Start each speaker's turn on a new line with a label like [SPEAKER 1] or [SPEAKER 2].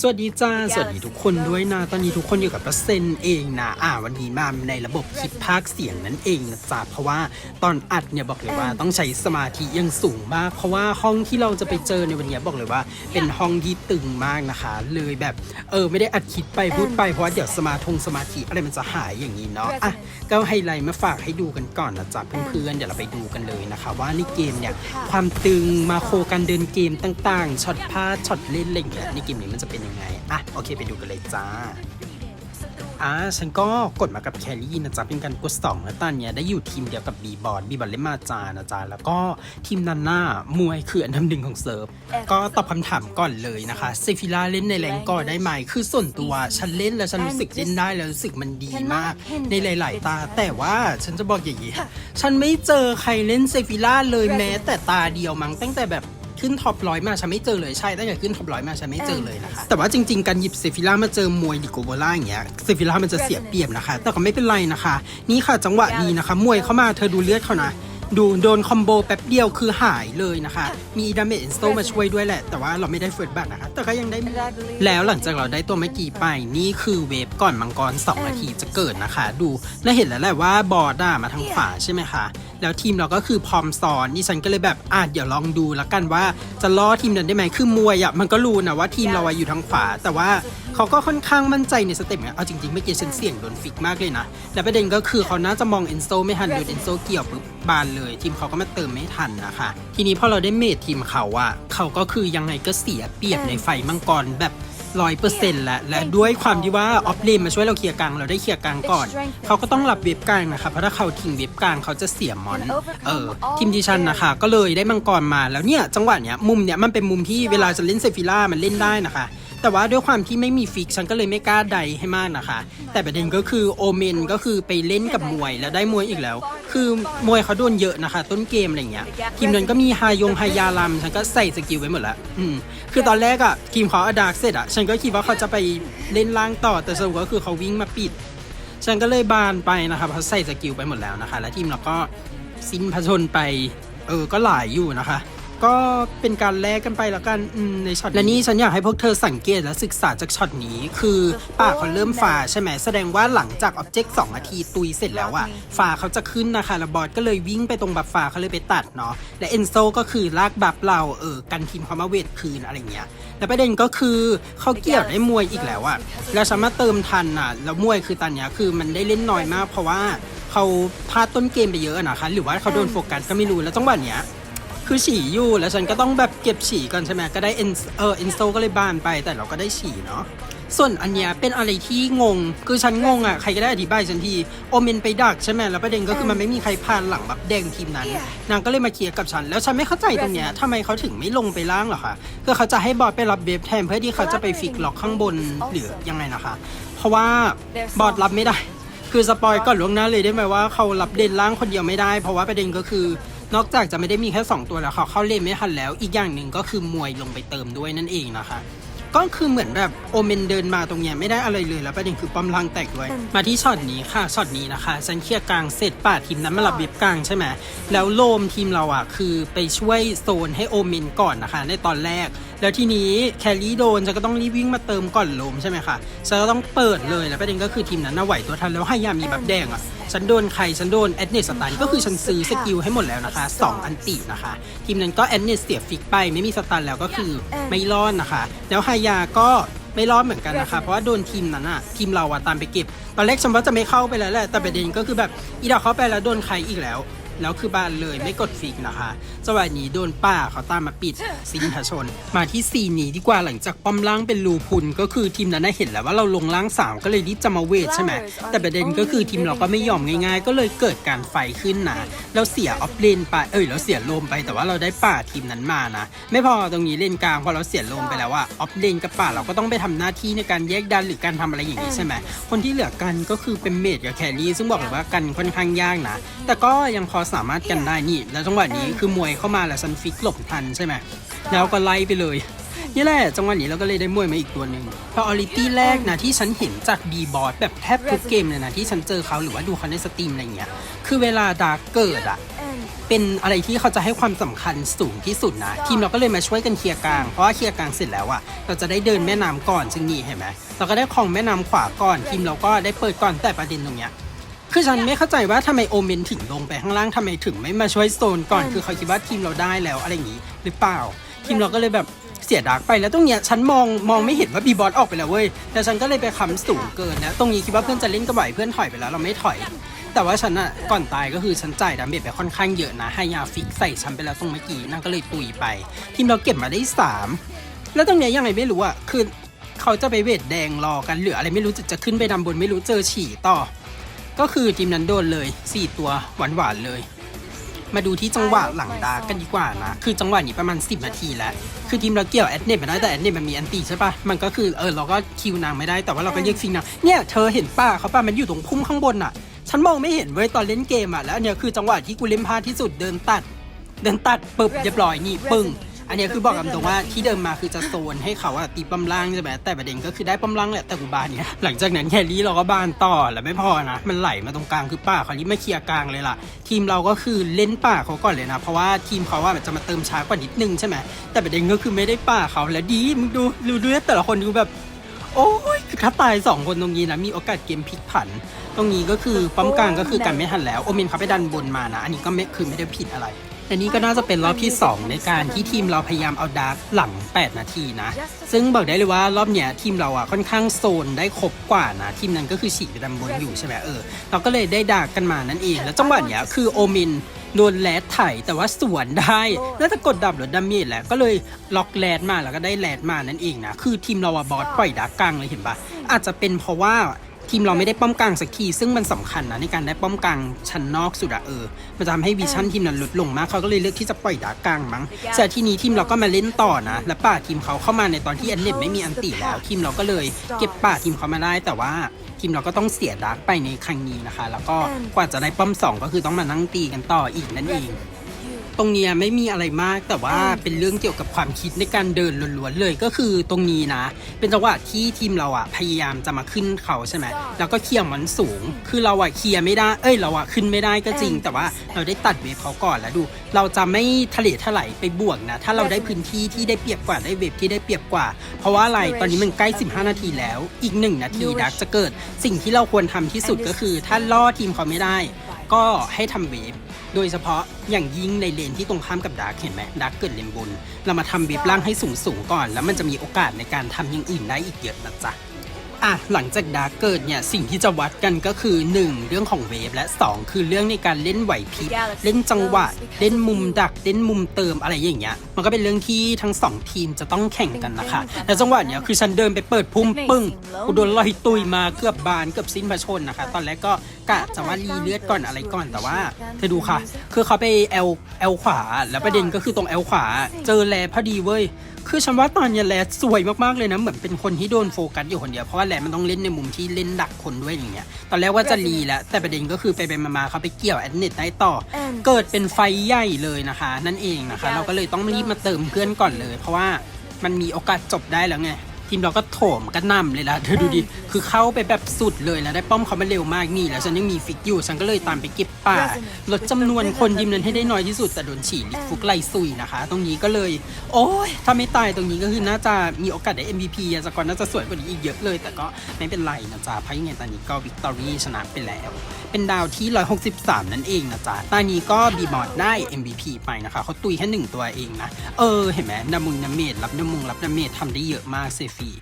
[SPEAKER 1] สวัสดีจ้า สวัสดีทุกคนด้วยนะ ตอนนี้ทุกคนอยู่กับเปอร์เซ็นต์เองนะ อ่า วันนี้มาในระบบคลิปภาคเสียงนั่นเองนะจ๊ะเพราะว่าตอนอัดเนี่ยบอกเลยว่าต้องใช้สมาธิอยังสูงมาก เพราะว่าห้องที่เราจะไปเจอในวันนี้บอกเลยว่า เป็นห้องที่ตึงมากนะคะ เลยแบบเออไม่ได้อัดคลิปไปพูดไปเพราะว่าเดี๋ยวสมาธงสมาธิอะไรมันจะหายอย่างนี้เนาะ อะ ก็ไฮไลท์มาฝากให้ดูกันก่อนนะจ๊ะเพื่อนๆ เดี๋ยวเราไปดูกันเลยนะคะ ว่าในเกมเนี่ยความตึงมาโครการเดินเกมต่างๆ ช็อตพาดช็อตเล่นอะไรอย่างเงี้ยในเกมนี้มันจะเป็นยังไง อะ โอเคไปดูกันเลยจ้าอ่าฉันก็กดมากับแคลรี่นะจ๊ะ เป็นการกดสองแล้วตอนเนี้ยได้อยู่ทีมเดียวกับบีบอลบีบอลเล่นมาจานะจ๊ะ แล้วก็ทีมนันหน้ามวยคืออันดับหนึ่งของเซิร์ฟ ก็ตอบคำถามก่อนเลยนะคะเซฟิล่าเล่นในแรงก่อได้ไหม คือส่วนตัวฉันเล่นแล้วฉันรู้สึกเล่นได้แล้วรู้สึกมันดีมาก ในหลาย ๆ ตา แต่ว่าฉันจะบอกอย่างนี้ฉันไม่เจอใครเล่นเซฟิล่าเลยแม้แต่ตาเดียวมั้งตั้งแต่แบบ ขึ้นท็อปร้อยมาฉันไม่เจอเลยใช่ตั้งแต่ขึ้นท็อปร้อยมาฉันไม่เจอเลยนะคะแต่ว่าจริง ๆ การหยิบเซฟิล่ามาเจอมวยดิโกโบล่าอย่างเงี้ยเซฟิล่ามันจะเสียเปรียบนะคะ แต่ก็ไม่เป็นไรนะคะ นี่ค่ะจังหวะนี้นะคะ มวยเข้ามาเธอดูเลือดเขานะดูโดนคอมโบแป๊บเดียวคือหายเลยนะคะ มีดาเมจอินสโตมาช่วยด้วยแหละ แต่ว่าเราไม่ได้เฟิร์สบัตนะคะ แต่ก็ยังได้ แล้วหลังจากเราได้ตัวเมื่อกี้ไป นี่คือเวฟก่อนมังกร2นาทีจะเกิดนะคะ ดูและเห็นแล้วแหละว่าบอร์ดอะมาทางขวาใช่ไหมคะ แล้วทีมเราก็คือพร้อมซ้อนนี่ฉันก็เลยแบบอะเดี๋ยวลองดูแล้วกันว่าจะล่อทีมนั้นได้ไหมคือมวยอะมันก็รู้นะว่าทีมเราอะอยู่ทางขวา แต่ว่าเขาก็ค่อนข้างมั่นใจในสเต็ปเนี่ยเอาจริงๆเมื่อกี้ฉันเสี่ยงโดนฟิกมากเลยนะ และประเด็นก็คือเขาน่าจะมองเอนโซไม่ทันโดนเอนโซเกี่ยวปุ๊บบานเลย ทีมเขาก็มาเติมไม่ทันนะคะ ทีนี้พอเราได้เมททีมเขาอะเขาก็คือยังไงก็เสียเปรียบในไฟมังกรแบบ ร้อยเปอร์เซ็นต์และและด้วยความที่ว่าออฟเลนมาช่วยเราเคลียร์กลางเราได้เคลียร์กลางก่อน เขาก็ต้องรับเว็บกลางนะคะเพราะถ้าเขาทิ้งเว็บกลางเขาจะเสียมอน เออทีมดิฉันนะคะ ก็เลยได้มังกรมาแล้วเนี่ยจังหวะเนี้ยมุมเนี้ยมันเป็นมุมที่เวลาจะเล่นเซฟิล่ามันเล่นได้นะคะ แต่ว่าด้วยความที่ไม่มีฟิกฉันก็เลยไม่กล้าใดให้มากนะคะ แต่ประเด็นก็คือโอเมนก็คือไปเล่นกับมวยแล้วได้มวยอีกแล้ว คือมวยเขาโดนเยอะนะคะ ต้นเกมอะไรเงี้ยทีมนั้นก็มีฮายงฮายาลัมฉันก็ใส่สกิลไว้หมดแล้วอืมคือตอนแรกอะทีมเขาอดาร์กเสร็จอะฉันก็คิดว่าเขาจะไปเล่นล่างต่อแต่สรุปก็คือเขาวิ่งมาปิด ฉันก็เลยบานไปนะคะเพราะใส่สกิลไปหมดแล้วนะคะ และทีมเราก็สิ้นผชนไปเออก็หลายอยู่นะคะ ก็เป็นการแลกกันไปแล้วกันอืมในช็อตและนี่ฉันอยากให้พวกเธอสังเกตและศึกษาจากช็อตนี้ คือป่าเขาเริ่มฟ้าใช่ไหมแสดงว่าหลังจากออบเจกต์2นาทีตุยเสร็จแล้วอะฟ้าเขาจะขึ้นนะคะแล้วบอสก็เลยวิ่งไปตรงบัฟฟ้าเขาเลยไปตัดเนาะและเอนโซก็คือลากบัฟเราเออกันทีมเขามาเวทคืนอะไรเงี้ยแต่ประเด็นก็คือเขาเกี่ยวได้มวยอีกแล้วอะแล้วฉันมาเติมทันอะแล้วมวยคือตอนเนี้ยคือมันได้เล่นน้อยมาก เพราะว่าเขาพลาดต้นเกมไปเยอะนะคะหรือว่าเขาโดนโฟกัสก็ไม่รู้แล้วจังหวะเนี้ย คือฉี่อยู่แล้วฉันก็ต้องแบบเก็บฉี่ก่อนใช่ไหมก็ได้เอ็นเออเอ็นโซก็เลยบานไปแต่เราก็ได้ฉี่เนาะส่วนอันเนี้ยเป็นอะไรที่งง คือฉันงงอะใครก็ได้อธิบายฉันทีโอเมนไปดักใช่ไหมแล้วประเด็นก็คือมันไม่มีใครพานหลังแบบแดงทีมนั้น นางก็เลยมาเคลียร์กับฉัน แล้วฉันไม่เข้าใจตรงเนี้ยทำไมเขาถึงไม่ลงไปล่างหรอคะคือเขาจะให้บอสไปรับเวฟแทนเพื่อที่เขาจะไปฟิกล็อกข้างบนหรือยังไงนะคะ เพราะว่าบอสรับไม่ได้ คือสปอยก่อนล่วงหน้าเลยได้ไหมว่าเขารับเลนล่างคนเดียวไม่ได้ เพราะว่าประเด็นก็คือ นอกจากจะไม่ได้มีแค่2ตัวแล้วเขาเข้าเลนไม่ทันแล้ว อีกอย่างหนึ่งก็คือมวยลงไปเติมด้วยนั่นเองนะคะ ก็คือเหมือนแบบโอเมนเดินมาตรงเนี้ยไม่ได้อะไรเลยแล้วประเด็นคือป้อมล่างแตกด้วย มาที่ช็อตนี้ค่ะช็อตนี้นะคะฉันเคลียร์กลางเสร็จป่าทีมนั้นมารับเว็บกลางใช่ไหมแล้วโลมทีมเราอะคือไปช่วยโซนให้โอเมนก่อนนะคะ ในตอนแรกแล้วทีนี้แครี่โดนฉันก็ต้องรีบวิ่งมาเติมก่อนโลมใช่ไหมคะฉันก็ต้องเปิดเลยแล้วประเด็นก็คือทีมนั้นน่ะไหวตัวทันแล้วให้ยามีแบบแดงอะ ฉันโดนใคร ฉันโดนแอดเนสสตันก็คือฉันซื้อสกิลให้หมดแล้วนะคะ 2 อันตินะคะ ทีมนั้นก็แอดเนสเสียฟิกไป ไม่มีสตันแล้วก็คือไม่รอดนะคะ แล้วฮายาก็ไม่รอดเหมือนกันนะคะ เพราะว่าโดนทีมนั้นอะทีมเราอะตามไปเก็บ ตอนแรกฉันว่าจะไม่เข้าไปแล้วแหละแต่ประเด็นก็คือแบบอีดอกเข้าไปแล้วโดนใครอีกแล้ว แล้วคือบานเลยไม่กดฟิกนะคะจังหวะนี้โดนป้าเขาตามมาปิดสินหชน มาที่ซีนี้ดีกว่าหลังจากป้อมล่างเป็นรูพุนก็คือทีมนั้นได้เห็นแล้วว่าเราลงล่างสามก็เลยรีบจะมาเวทใช่ไหมแต่ประเด็นก็คือทีมเราก็ไม่ยอมง่ายๆ ก็เลยเกิดการไฟขึ้นนะแล้วเสียออฟเลนไปเอ้ยเราเสียโลมไปแต่ว่าเราได้ป่าทีมนั้นมานะไม่พอตรงนี้เลนกลางพอเราเสียโลมไปแล้วว่าออฟเลนกับป่าเราก็ต้องไปทำหน้าที่ในการแยกดันหรือการทำอะไรอย่างนี้ใช่ไหมคนที่เหลือกันก็คือเป็นเมดกับแครี่ซึ่งบอกเลยว่ากันค่อนข้างยากนะแต่ก็ยังพอสามารถกันได้นี่ แล้วจังหวะนี้คือมวยเข้ามาแล้วซันฟิกหลบทันใช่ไหมแล้วก็ไล่ไปเลยนี่แหละจังหวะนี้เราก็เลยได้มวยมาอีกตัวหนึ่งพอออริตี้แรกนะที่ฉันเห็นจากบีบอสแบบแทบทุกเกมเลยนะที่ฉันเจอเขาหรือว่าดูเขาในสตรีมอะไรเงี้ย คือเวลาดาร์กเกิดอะเป็นอะไรที่เขาจะให้ความสำคัญสูงที่สุดนะ ทีมเราก็เลยมาช่วยกันเคลียร์กลาง เพราะว่าเคลียร์กลางเสร็จแล้วอะเราจะได้เดินแม่น้ำก่อนซึ่งนี่เห็นไหมเราก็ได้คลองแม่น้ำขวาก่อนทีมเราก็ได้เปิดก่อนแต่ประเด็นตรงเนี้ย คือฉันไม่เข้าใจว่าทำไมโอเมนถึงลงไปข้างล่างทำไมถึงไม่มาช่วยโซนก่อน คือเขาคิดว่าทีมเราได้แล้วอะไรอย่างนี้ หรือเปล่า ทีมเราก็เลยแบบเสียดาร์กไปแล้วตรงเนี้ยฉันมองมองไม่เห็นว่าบีบอสออกไปแล้วเว้ยแต่ฉันก็เลยไปค้ำสูงเกินแล้วตรงนี้คิดว่าเพื่อนจะเล่นกระไหวเพื่อนถอยไปแล้วเราไม่ถอย แต่ว่าฉันอะก่อนตายก็คือฉันจ่ายดาเมจไปค่อนข้างเยอะนะให้ยาฟิกใส่ฉันไปแล้วตรงเมื่อกี้นั่นก็เลยตุยไป ทีมเราเก็บมาได้สามแล้วตรงเนี้ยยังไงไม่รู้อะคือเขาจะไปเวทแดงรอกันหรืออะไรไม่รู้จะจะขึ้นไปดำบนไม่รู้เจอฉี่ต่อ ก็คือทีมนั้นโดนเลย 4 ตัวหวานหวานๆเลย มาดูที่จังหวะหลังดาร์กกันดีกว่านะ คือจังหวะนี้ประมาณ 10 นาทีแล้ว คือทีมเราเกี่ยวแอดเน็ตมาได้แต่แอดเน็ตมันมีอันตีใช่ปะมันก็คือเออเราก็คิวนางไม่ได้แต่ว่าเราก็เรียกฟิงนางเนี่ยเธอเห็นป้าเขาป้ามันอยู่ตรงพุ่มข้างบนอะ ฉันมองไม่เห็นเว้ยตอนเล่นเกมอะแล้วเนี้ยคือจังหวะที่กูเล่นพลาดที่สุดเดินตัด เดินตัดปึ๊บเรียบร้อยนี่ปึ้ง อันเนี้ยคือบอกกับตรงว่าที่เดิมมาคือจะโซนให้เขาอะตีปั๊มล่างใช่ไหมแต่ประเด็นก็คือได้ปั๊มล่างแหละแต่กูบานเนี่ยหลังจากนั้นแครี่เราก็บานต่อแล้วไม่พอนะมันไหลมาตรงกลางคือป่าเขารีบมาเคลียร์กลางเลยล่ะ ทีมเราก็คือเล่นป่าเขาก่อนเลยนะ เพราะว่าทีมเขาว่าจะมาเติมช้ากว่านิดนึงใช่ไหมแต่ประเด็นก็คือไม่ได้ป่าเขาแล้วดีมึงดูดูดูแต่ละคนดูแบบ โอ้ยคือถ้าตายสองคนตรงนี้นะมีโอกาสเกมพลิกผันตรงนี้ก็คือปั๊มกลางก็คือกันไม่ทันแล้วโอเมนเขาไปดันบนมานะ อันนี้ก็ไม่คือไม่ได้ผิดอะไร แต่นี่ก็น่าจะเป็นรอบที่ 2 ในการที่ทีมเราพยายามเอาดาร์กหลัง 8 นาทีนะ ซึ่งบอกได้เลยว่ารอบเนี้ยทีมเราอะค่อนข้างโซนได้ครบกว่านะ ทีมนั้นก็คือฉีกไปดันบนอยู่ใช่ไหมเออเราก็เลยได้ดาร์กกันมานั่นเอง แล้วจังหวะเนี้ยคือโอเมนโดนแรดไถ่แต่ว่าสวนได้แล้วจะกดดับหรือดาเมจแหละ ก็เลยล็อกแรดมาแล้วก็ได้แรดมานั่นเองนะ คือทีมเราอะบอสปล่อยดาร์กกลางเลยเห็นปะอาจจะเป็นเพราะว่า ทีมเราไม่ได้ป้อมกลางสักที ซึ่งมันสำคัญนะในการได้ป้อมกลางชั้นนอกสุดอะเออ มันจะทำให้วิชั่นทีมนั้นลดลงมากเขาก็เลยเลือกที่จะปล่อยดาร์กกลางมั้งแต่ทีนี้ทีมเราก็มาเล่นต่อนะ และป่าทีมเขาเข้ามาในตอนที่แอนเน็ตไม่มีอันติแล้ว ทีมเราก็เลยเก็บป่าทีมเขามาได้แต่ว่าทีมเราก็ต้องเสียดาร์กไปในครั้งนี้นะคะ แล้วก็กว่าจะได้ป้อมสองก็คือต้องมานั่งตีกันต่ออีกนั่นเอง ตรงเนี้ยไม่มีอะไรมากแต่ว่าเป็นเรื่องเกี่ยวกับความคิดในการเดินล้วนๆเลยก็คือตรงนี้นะ เป็นจังหวะที่ทีมเราอะพยายามจะมาขึ้นเขาใช่ไหมแล้วก็เคลียร์มันสูง คือเราอะเคลียร์ไม่ได้เอ้ยเราอะขึ้นไม่ได้ก็จริง แต่ว่าเราได้ตัดเวฟเขาก่อนแล้วดู เราจะไม่ทะเลทลายไปบวกนะ ถ้าเราได้พื้นที่ที่ได้เปรียบกว่าได้เวฟที่ได้เปรียบกว่า เพราะว่าอะไรตอนนี้มันใกล้ 15 นาทีแล้ว อีก 1 นาทีดักจะเกิด สิ่งที่เราควรทำที่สุดก็คือ ถ้าล่อทีมเขาไม่ได้ ก็ให้ทำเวฟ โดยเฉพาะอย่างยิ่งในเลนที่ตรงข้ามกับดาร์กเห็นไหมดาร์กเกิดเลนบน เรามาทำเวฟล่างให้สูงสูงก่อน แล้วมันจะมีโอกาสในการทำอย่างอื่นได้อีกเยอะนะจ๊ะ อะหลังจากดาร์กเกิดเนี่ยสิ่งที่จะวัดกันก็คือ 1 เรื่องของเวฟและ 2 คือเรื่องในการเล่นไหวพริบเล่นจังหวะ เล่นมุมดัก เล่นมุมเติมอะไรอย่างเงี้ยมันก็เป็นเรื่องที่ทั้งสองทีมจะต้องแข่งกันนะคะแต่จังหวะเนี้ยคือฉันเดินไปเปิดพุ่มปึ้งกูโดนลอยตุยมาเกือบบานเกือบสิ้นพระชนนะคะ ตอนแรกก็กะจะว่ารีเลือดก่อนอะไรก่อนแต่ว่าเธอดูค่ะ คือเขาไปแอลแอลขวา แล้วประเด็นก็คือตรงแอลขวา เจอแลพอดีเว้ยคือฉันว่าตอนเนี้ยแลสวยมากๆเลยนะเหมือนเป็นคนที่โดนโฟกัสอยู่คนเดียวเพราะว่าแลมันต้องเล่นในมุมที่เล่นดักคนด้วยอย่างเงี้ยตอนแรกว่าจะรีแล้วแต่ประเด็นก็คือไปไปๆมาๆเขาไปเกี่ยวแอดเน็ตได้ต่อ เกิดเป็นไฟใหญ่เลยนะคะ นั่นเองนะคะ เราก็เลยต้องรีบมาเติมเพื่อนก่อนเลย เพราะว่ามันมีโอกาสจบได้แล้วไง ทีมเราก็โถมกระหน่ำเลยละเธอดูดิ คือเข้าไปแบบสุดเลยแล้วได้ป้อมเขามาเร็วมากนี่แล้วฉันยังมีฟิกอยู่ ฉันก็เลยตามไปเก็บป่าลดจำนวนคนทีมนั้นให้ได้น้อยที่สุดแต่โดนฉีดลิกฟุกไล่ซุยนะคะ ตรงนี้ก็เลย โอ้ยถ้าไม่ตายตรงนี้ก็คือน่าจะมีโอกาสได้ MVP อะสกอร์น่าจะสวยกว่านี้อีกเยอะเลย แต่ก็ไม่เป็นไรนะจ๊ะเพราะยังไงตอนนี้ก็วิกตอรี่ชนะไปแล้ว เป็นดาวที่ 163 นั่นเองนะจ๊ะตอนนี้ก็บีมอดได้ MVP ไปนะคะเขาตุยแค่หนึ่งตัวเองนะเออเห็นไหมนามุงนาเมดรับนามุงรับนาเมดทำได้เยอะมากเซฟี E.